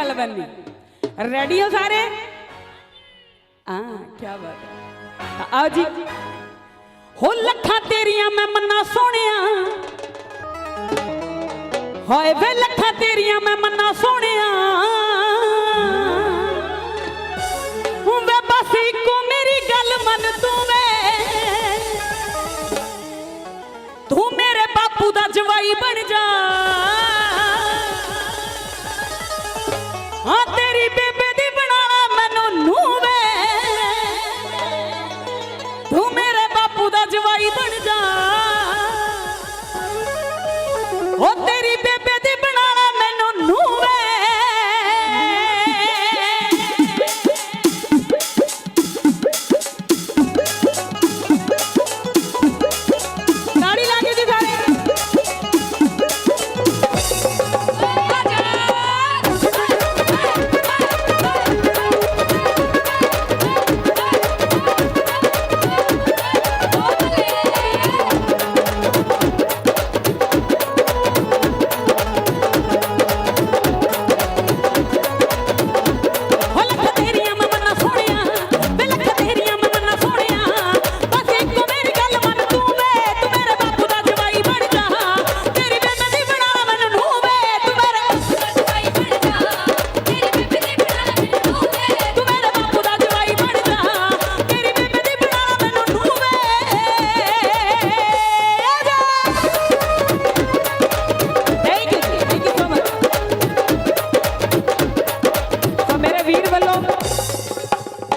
ਗੱਲ ਬੰਨੀ ਰੈਡੀ ਹੋ ਸਾਰੇ? ਹਾਂ ਕੀ ਬਾਤ ਹੈ। ਆਓ ਜੀ। ਹੋ ਲੱਖਾਂ ਤੇਰੀਆਂ ਮੈਂ ਮੰਨਾ ਸੋਹਣਿਆ। ਹੋਏ ਵੇ ਲੱਖਾਂ ਤੇਰੀਆਂ ਮੈਂ ਮੰਨਾ ਸੋਹਣਿਆ। ਹੂੰ ਵੇ ਬਸ ਇੱਕੋ ਮੇਰੀ ਗੱਲ ਮੰਨ ਤੂੰ ਵੇ। ਤੂੰ ਮੇਰੇ ਬਾਪੂ ਦਾ ਜਵਾਈ ਬਣ ਜਾ।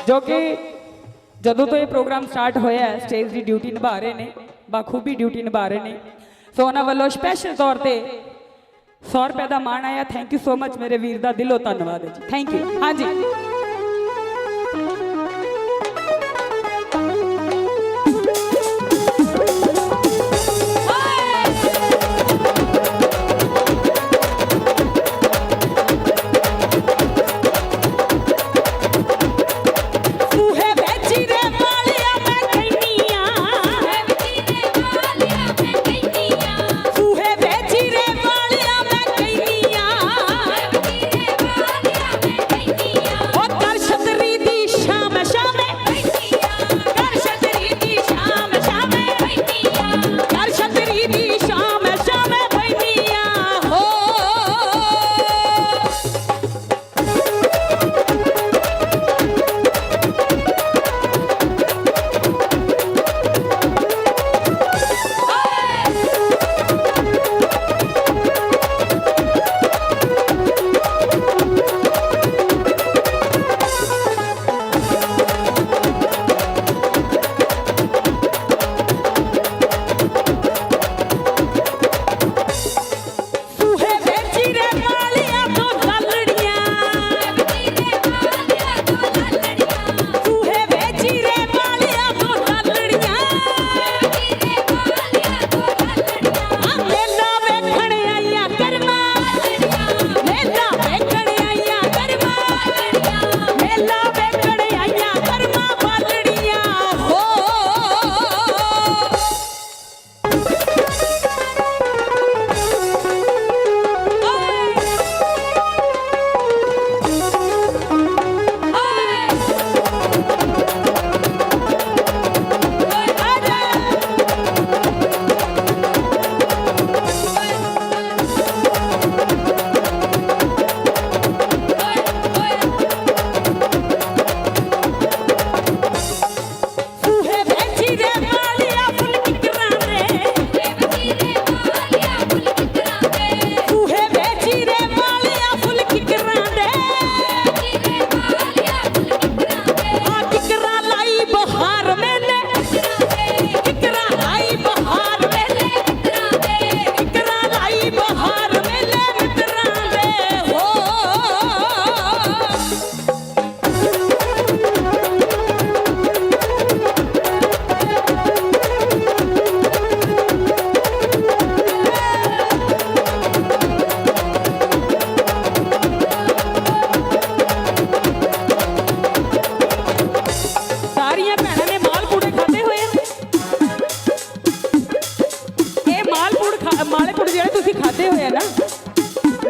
ਜੋ ਕਿ ਜਦੋਂ ਤੋਂ ਇਹ ਪ੍ਰੋਗਰਾਮ ਸਟਾਰਟ ਹੋਇਆ ਹੈ ਸਟੇਜ ਦੀ ਡਿਊਟੀ ਨਿਭਾ ਰਹੇ ਨੇ, ਬਾਖੂਬੀ ਡਿਊਟੀ ਨਿਭਾ ਰਹੇ ਨੇ। ਸੋ ਉਹਨਾਂ ਵੱਲੋਂ ਸਪੈਸ਼ਲ ਤੌਰ ਤੇ 100 ਰੁਪਏ ਦਾ ਮਾਣ ਆਇਆ। ਥੈਂਕ ਯੂ ਸੋ ਮਚ ਮੇਰੇ ਵੀਰ ਦਾ। ਦਿਲੋਂ ਧੰਨਵਾਦ ਹੈ ਜੀ। ਥੈਂਕ ਯੂ ਹਾਂਜੀ।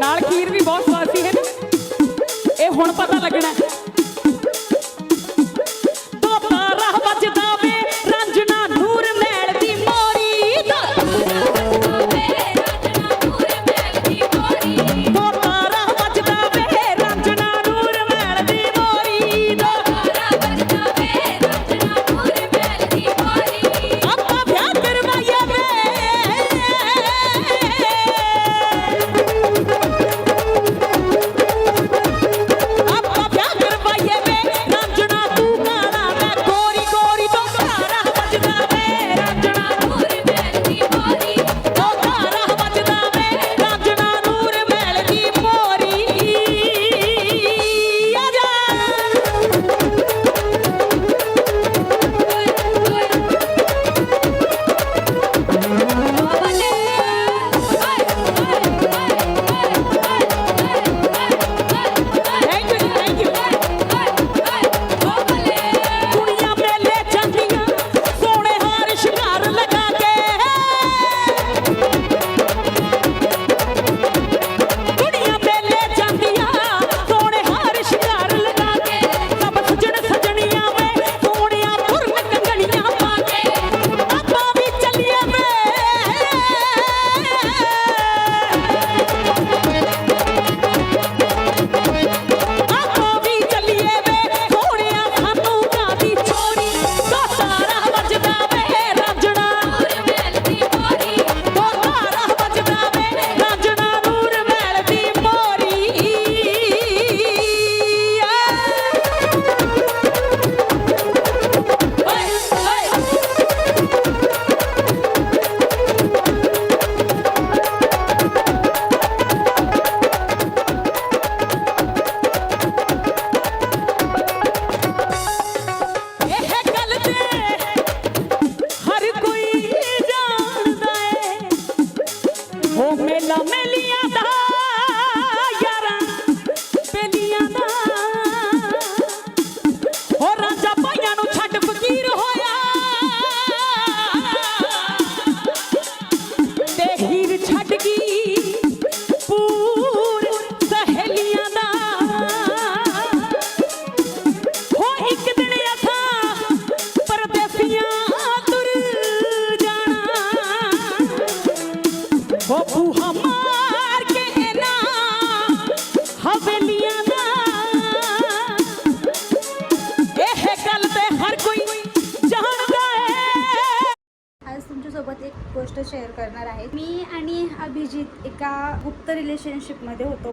ਨਾਲ ਖੀਰ ਵੀ ਬਹੁਤ ਸਵਾਦ ਸੀ ਹੈ ਨਾ? ਇਹ ਹੁਣ ਪਤਾ ਲੱਗਣਾ। बबू हमार के ना हवेलिया ना एह गल ते हर कोई जाणदा है आज तुमच्यासोबत एक गोष्ट शेअर करणार आहे. मी आणि अभिजीत एका गुप्त रिलेशनशिपमध्ये होतो.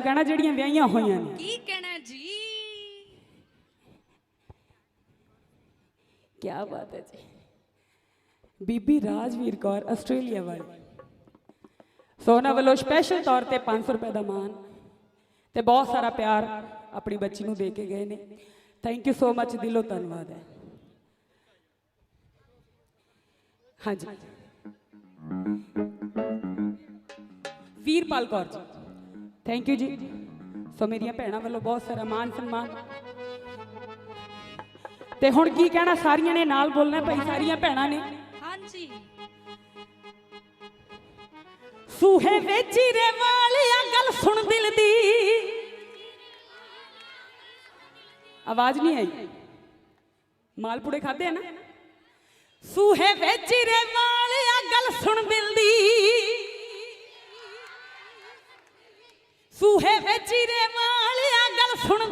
ਕਹਿਣਾ ਜਿਹੜੀਆਂ ਵਿਆਹੀਆਂ ਹੋਈਆਂ ਨੇ। ਕੀ ਕਹਿਣਾ ਜੀ? ਕੀ ਬਾਤ ਹੈ ਜੀ। ਬੀਬੀ ਰਾਜਵੀਰ ਕੌਰ ਆਸਟ੍ਰੇਲੀਆ ਵਾਲੀ। ਸੋ ਉਹਨਾਂ ਵੱਲੋਂ ਸਪੈਸ਼ਲ ਤੌਰ ਤੇ 500 ਰੁਪਏ ਦਾ ਮਾਨ ਤੇ ਬਹੁਤ ਸਾਰਾ ਪਿਆਰ ਆਪਣੀ ਬੱਚੀ ਨੂੰ ਦੇ ਕੇ ਗਏ ਨੇ। ਥੈਂਕ ਯੂ ਸੋ ਮੱਚ ਦਿਲੋਂ ਧੰਨਵਾਦ ਹੈ। ਹਾਂਜੀ। ਵੀਰਪਾਲ ਕੌਰ ਜੀ। ਥੈਂਕ ਯੂ ਜੀ। ਸੋ ਮੇਰੀਆਂ ਭੈਣਾਂ ਵੱਲੋਂ ਬਹੁਤ ਸਾਰਾ ਮਾਨ ਸਨਮਾਨ। ਤੇ ਹੁਣ ਕੀ ਕਹਿਣਾ? ਸਾਰੀਆਂ ਨੇ ਨਾਲ ਬੋਲਣਾ ਭਾਈ ਸਾਰੀਆਂ ਭੈਣਾਂ ਨੇ। ਹਾਂਜੀ। ਸੂਹੇ ਵਿੱਚ ਰੇ ਵਾਲਿਆ ਗੱਲ ਸੁਣ ਦਿਲ ਦੀ। ਆਵਾਜ਼ ਨਹੀਂ ਆਈ। ਮਾਲਪੂੜੇ ਖਾਦੇ ਆ ਨਾ? ਸੂਹੇ ਵਿੱਚ ਰੇ ਵਾਲਿਆ ਗੱਲ ਸੁਣ ਦਿਲ ਦੀ। ਸੂਹੇ ਵਿੱਚ ਰੇ ਵਾਲਿਆ ਗੱਲ ਸੁਣ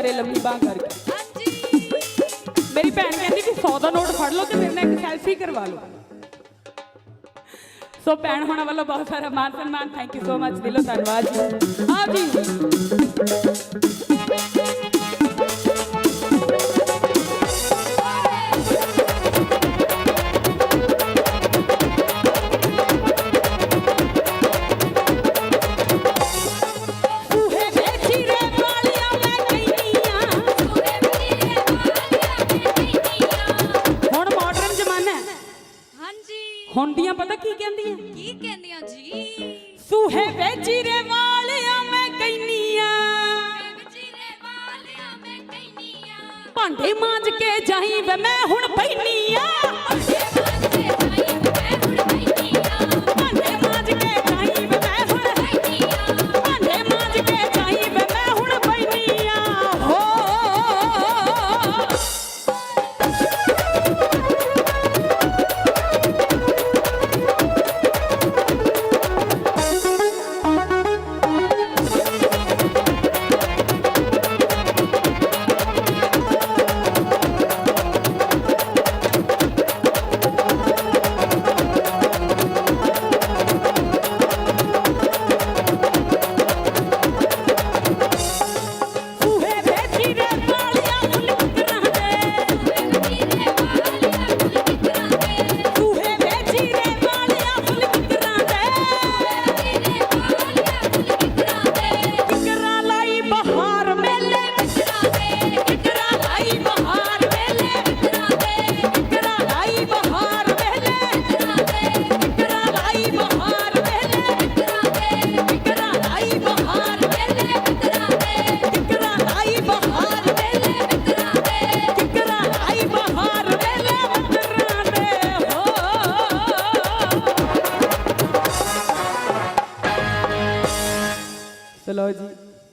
ਲੈ ਲੰਮੀ ਬਾਹ ਕਰਕੇ। ਹਾਂਜੀ ਮੇਰੀ ਭੈਣ ਕਹਿੰਦੀ ਕਿ 100 ਦਾ ਨੋਟ ਫੜ ਲਓ ਤੇ ਮੇਰੇ ਨਾਲ ਇੱਕ ਸੈਲਫੀ ਕਰਵਾ ਲਓ। ਸੋ ਭੈਣ ਹੋਣਾ ਵੱਲੋਂ ਬਹੁਤ ਸਾਰਾ ਮਾਨ ਸਨਮਾਨ ਥੈਂਕ ਯੂ ਸੋ ਮਚ ਦਿਲੋਂ ਧੰਨਵਾਦ ਜੀ। ਆ ਜੀ।